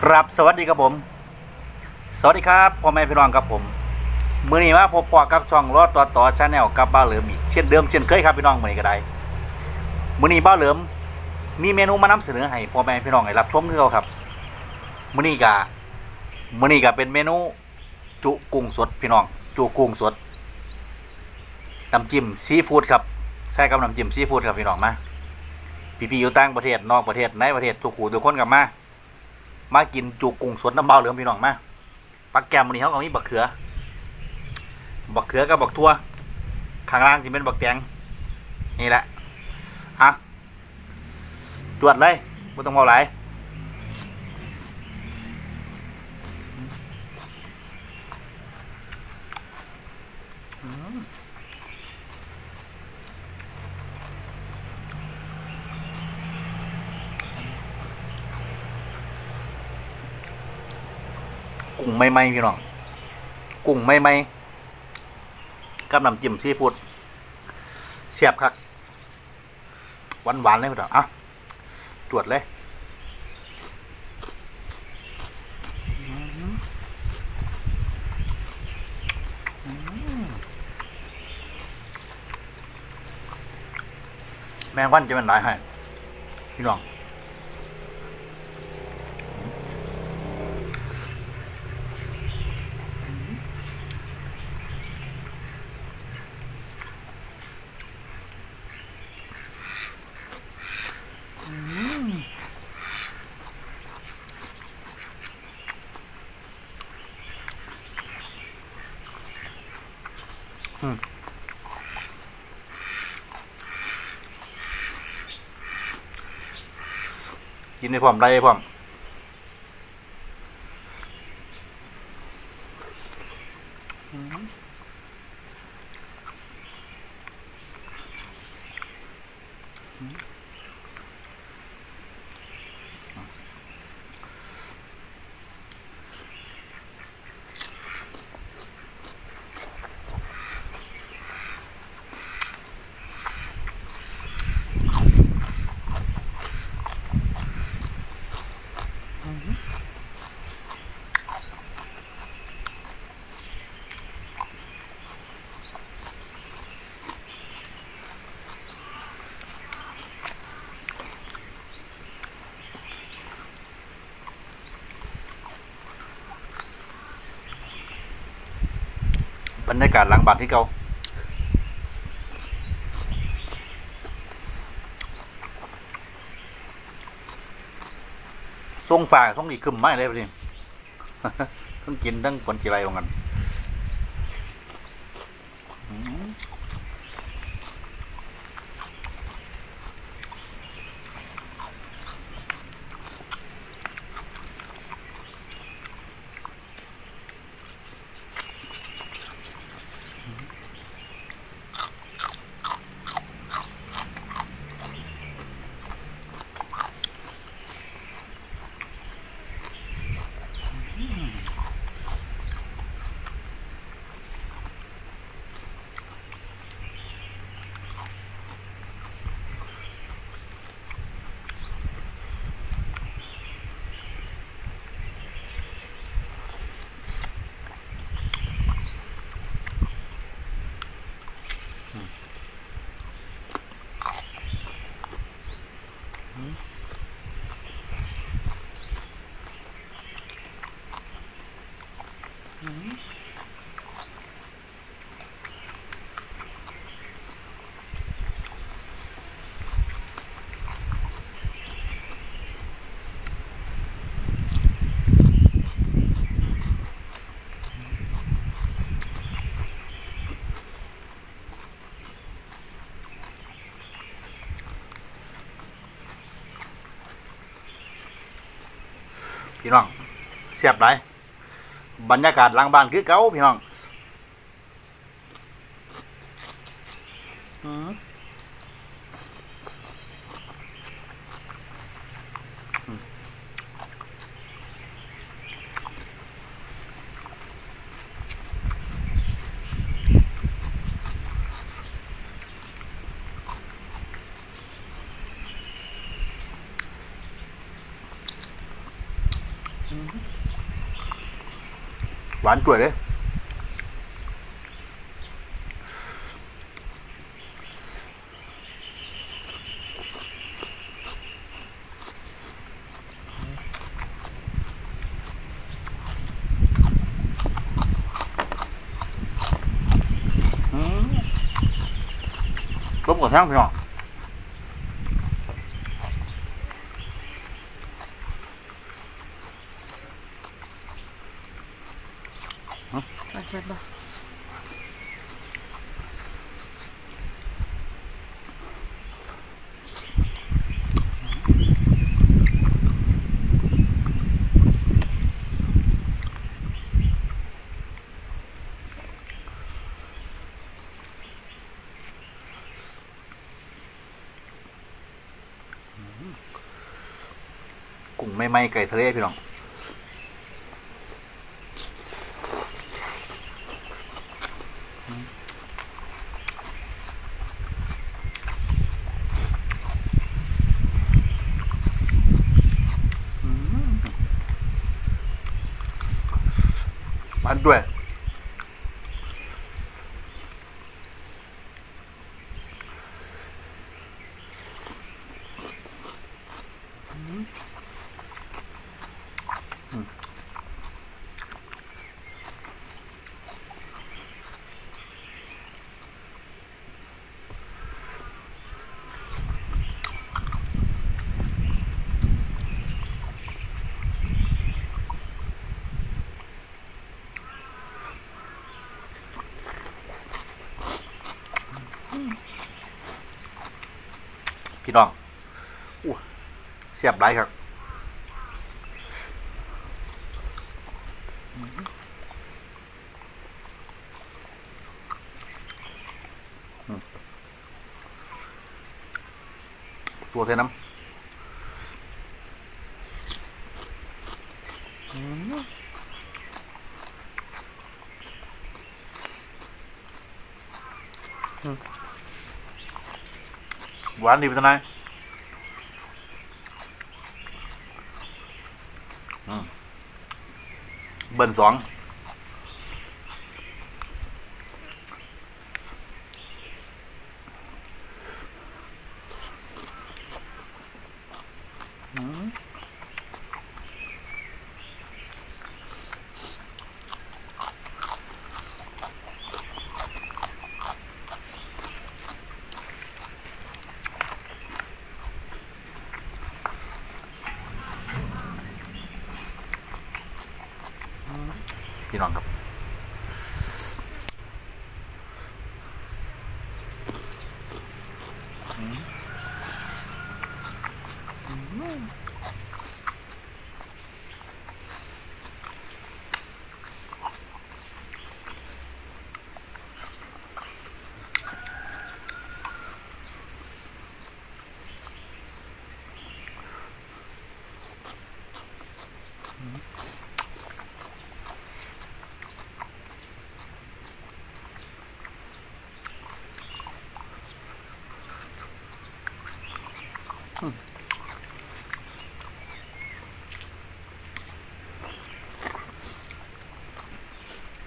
ครับสวัสดีครับผม สวัสดีครับพ่อแม่พี่น้องครับผมมือนี้มาพบปอกับช่องรอดต่อต่อชาแนลกับบ้าเหลิมอีกเช่นเดิมเช่นเคยครับพี่น้องมือนี้ก็ได้มือนี้บ้าเหลิมมีเมนูมานำเสนอให้พ่อแม่พี่น้องให้รับชมคือเขาครับมือนี้กะมือนี้กะเป็นเมนู จุกุ้งสดพี่น้อง จุกุ้งสดน้ำจิ้มซีฟู้ดครับใช่กับน้ำจิ้มซีฟู้ดครับพี่น้องมาพี่ๆอยู่ต่างประเทศนอกประเทศในประเทศทุกขู่ทุกคนกลับมา มากินจุกุ้งสดน้ำเบาเหลืองพี่น้องมาปักแกมวันนี้เขาก็มีบักเขือ บักเขือกับบักทั่วข้างล่างจะเป็นบักแตงนี่แหละอะตรวจเลยไม่ต้องเอาไหลายอืม กุ้งไม่ไหมพี่น้อง กุ้งไม่ไหมกับน้ำจิ้มซีฟู้ดเสียบครับหวานหวานเลยพี่น้องอะตรวจเลยแมงวันจะเป็นไรให้พี่น้อง กินในพร้อมได้พร้อม บรรยากาศหลังบัตรที่เก่าส่งฝ่าส่งอีกคึมไม่เลยพี่ทั้งกินทั้งผลกีไรของกันอืม พี่น้องเสียบไรบรรยากาศหลังบ้านคือเก่าพี่น้อง วานกล้วยเลยอืมต้มกับแห้งพี่น้อง เอาเช็ดบ่กุ้งไม่ไหม้ไก่ทะเลพี่น้อง มัน พี่น้องอู้เสียบไรครับตัวเทน้ำอืมอืมห วานดีเป็นไงอืมเบิ้ลสองอืมพี่น้องครับ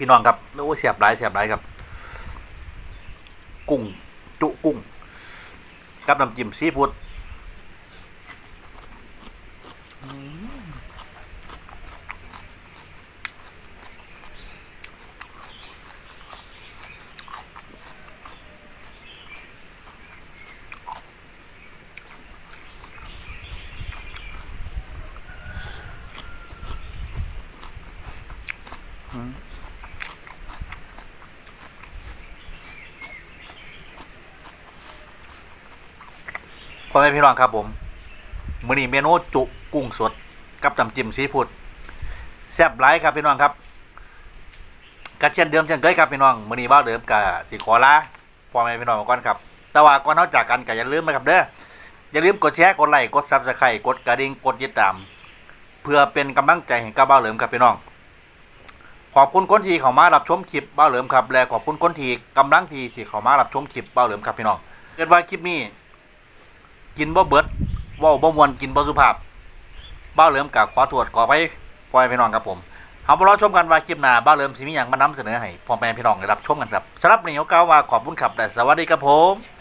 พี่น้องครับโอ้เสียบหลายเสียบหลายครับ กุ้ง จุกุ้ง กับน้ำจิ้มซีฟู้ด อแม่พี่น้องครับผมมื้อนี้เมนูจุกุ้งสดกับน้ำจิ้มซีฟู้ดแซ่บหลายครับพี่น้องครับก็เช่นเดิมเช่นเคยครับพี่น้องมื้อนี้บ้าวเดิมกับสิขอลาพ่อแม่พี่น้องก่อนครับ แต่ว่าก่อนเฮาจากกันก็อย่าลืมนะครับเด้ออย่าลืมกดแชร์กดไลค์กด Subscribe กดกระดิ่งกดติดตาม เพื่อเป็นกำลังใจให้กับบ้าวเหลิมครับพี่น้อง ขอบคุณคนที่เข้ามารับชมคลิปบ้าเหลิมครับและขอบคุณคนที่กำลังที่สิเข้ามารับชมคลิปบ้าเหลิมครับพี่น้องเกิดว่าคลิปนี้ กินบ่เบิดว่าบ่มวนกินบ่สุภาพบ้าเหลิมกับขอตรวจขอไปปล่อยพี่น้องครับผมเอาไปรอชมกันว่าคลิปหน้าบ้าเริ่มสิมีอย่างมานำเสนอให้พ่อแม่พี่น้องได้รับชมกันครับสำหรับวันนี้ก็กล่าวว่าขอบคุณครับและสวัสดีครับผม